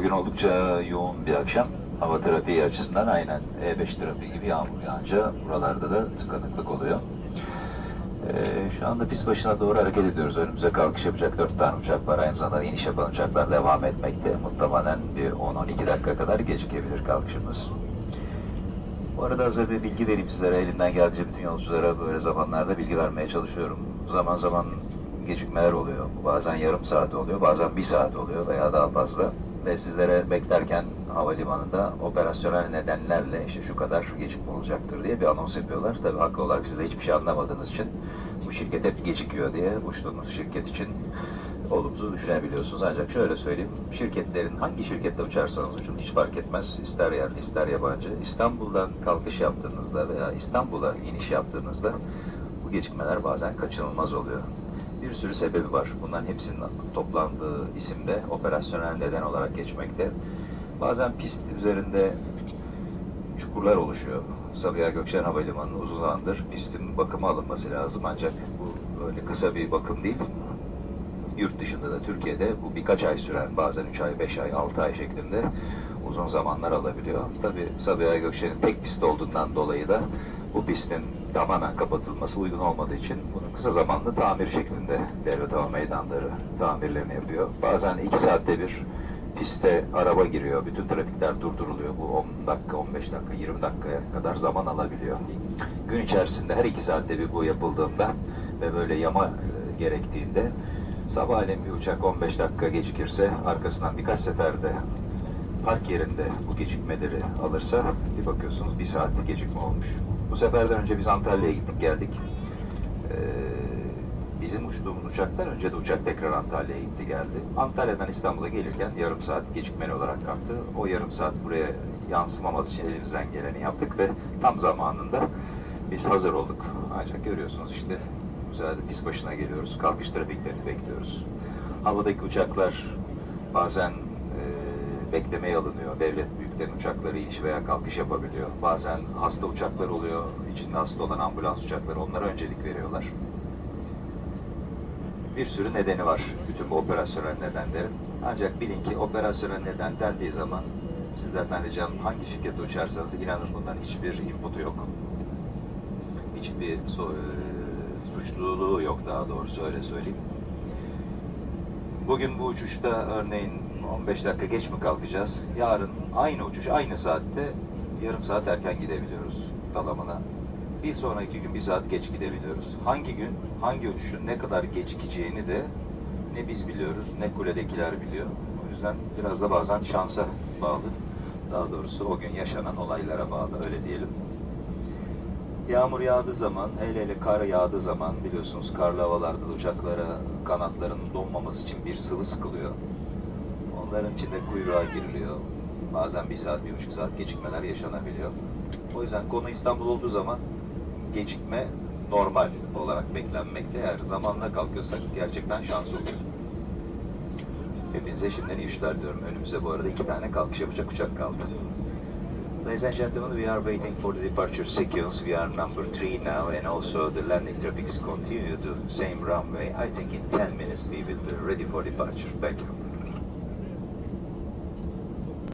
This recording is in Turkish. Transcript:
Bugün oldukça yoğun bir akşam. Hava trafiği açısından aynen E5 trafiği gibi yağmur yağınca buralarda da tıkanıklık oluyor. Ee, şu anda pist başına doğru hareket ediyoruz. Önümüze kalkış yapacak dört tane uçak var. Aynı zamanda iniş yapan uçaklar devam etmekte. Muhtemelen bir 10-12 dakika kadar gecikebilir kalkışımız. Bu arada hazır bir bilgi vereyim sizlere. Elimden geldiğince bütün yolculara böyle zamanlarda bilgi vermeye çalışıyorum. Zaman zaman gecikmeler oluyor. Bazen yarım saat oluyor, bazen bir saat oluyor veya daha fazla. Ve sizlere beklerken havalimanında operasyonel nedenlerle işte şu kadar gecikme olacaktır diye bir anons yapıyorlar. Tabii haklı olarak siz de hiçbir şey anlamadığınız için bu şirket hep gecikiyor diye uçtuğunuz şirket için olumsuz düşünebiliyorsunuz. Ancak şöyle söyleyeyim, şirketlerin hangi şirkette uçarsanız uçun hiç fark etmez. İster yerli ister yabancı. İstanbul'dan kalkış yaptığınızda veya İstanbul'a iniş yaptığınızda bu gecikmeler bazen kaçınılmaz oluyor. Bir sürü sebebi var. Bunların hepsinin toplandığı isimde operasyonel neden olarak geçmekte. Bazen pist üzerinde çukurlar oluşuyor. Sabiha Gökçen Havalimanı'nın uzun zamandır pistin bakımı alınması lazım ancak bu öyle kısa bir bakım değil. Yurt dışında da Türkiye'de bu birkaç ay süren bazen 3 ay, 5 ay, 6 ay şeklinde uzun zamanlar alabiliyor. Tabi Sabiha Gökçen'in tek pist olduğundan dolayı da bu pistin tamamen kapatılması uygun olmadığı için bunun kısa zamanlı tamir şeklinde devlet hava meydanları tamirlerini yapıyor. Bazen 2 saatte bir piste araba giriyor. Bütün trafikler durduruluyor. Bu 10 dakika, 15 dakika, 20 dakikaya kadar zaman alabiliyor. Gün içerisinde her 2 saatte bir bu yapıldığında ve böyle yama e, gerektiğinde sabahleyin bir uçak 15 dakika gecikirse arkasından birkaç seferde park yerinde bu gecikmeleri alırsa bir bakıyorsunuz bir saat gecikme olmuş. Bu seferden önce biz Antalya'ya gittik geldik. Ee, bizim uçtuğumuz uçaktan önce de uçak tekrar Antalya'ya gitti geldi. Antalya'dan İstanbul'a gelirken yarım saat gecikmeli olarak kalktı. O yarım saat buraya yansımaması için elimizden geleni yaptık ve tam zamanında biz hazır olduk. Ancak görüyorsunuz işte güzel pist başına geliyoruz. Kalkış trafiklerini bekliyoruz. Havadaki uçaklar bazen e, beklemeye alınıyor. Devlet büyüklerin uçakları iniş veya kalkış yapabiliyor. Bazen hasta uçaklar oluyor. İçinde hasta olan ambulans uçakları. Onlara öncelik veriyorlar. Bir sürü nedeni var bütün bu operasyonel nedenlerin. Ancak bilin ki operasyonel neden dendiği zaman sizlerden ricam hangi şirkette uçarsanız inanın bunların hiçbir inputu yok. Hiçbir so- e, suçluluğu yok daha doğrusu öyle söyleyeyim. Bugün bu uçuşta örneğin 15 dakika geç mi kalkacağız? Yarın aynı uçuş aynı saatte yarım saat erken gidebiliyoruz Dalaman'a. Bir sonraki gün bir saat geç gidebiliyoruz. Hangi gün hangi uçuşun ne kadar gecikeceğini de ne biz biliyoruz ne kuledekiler biliyor. O yüzden biraz da bazen şansa bağlı. Daha doğrusu o gün yaşanan olaylara bağlı öyle diyelim. Yağmur yağdığı zaman, hele hele kar yağdığı zaman biliyorsunuz karlı havalarda da uçaklara kanatlarının donmaması için bir sıvı sıkılıyor. Onların içinde kuyruğa giriliyor. Bazen bir saat, bir buçuk saat gecikmeler yaşanabiliyor. O yüzden konu İstanbul olduğu zaman gecikme normal olarak beklenmekte. Eğer zamanla kalkıyorsak gerçekten şans oluyor. Hepinize şimdiden iyi işler diyorum. Önümüzde bu arada iki tane kalkış yapacak uçak kaldı. Ladies and gentlemen, we are waiting for the departure sequence. We are number three now, and also the landing traffic continue to same runway. I think in 10 minutes we will be ready for departure. Thank you.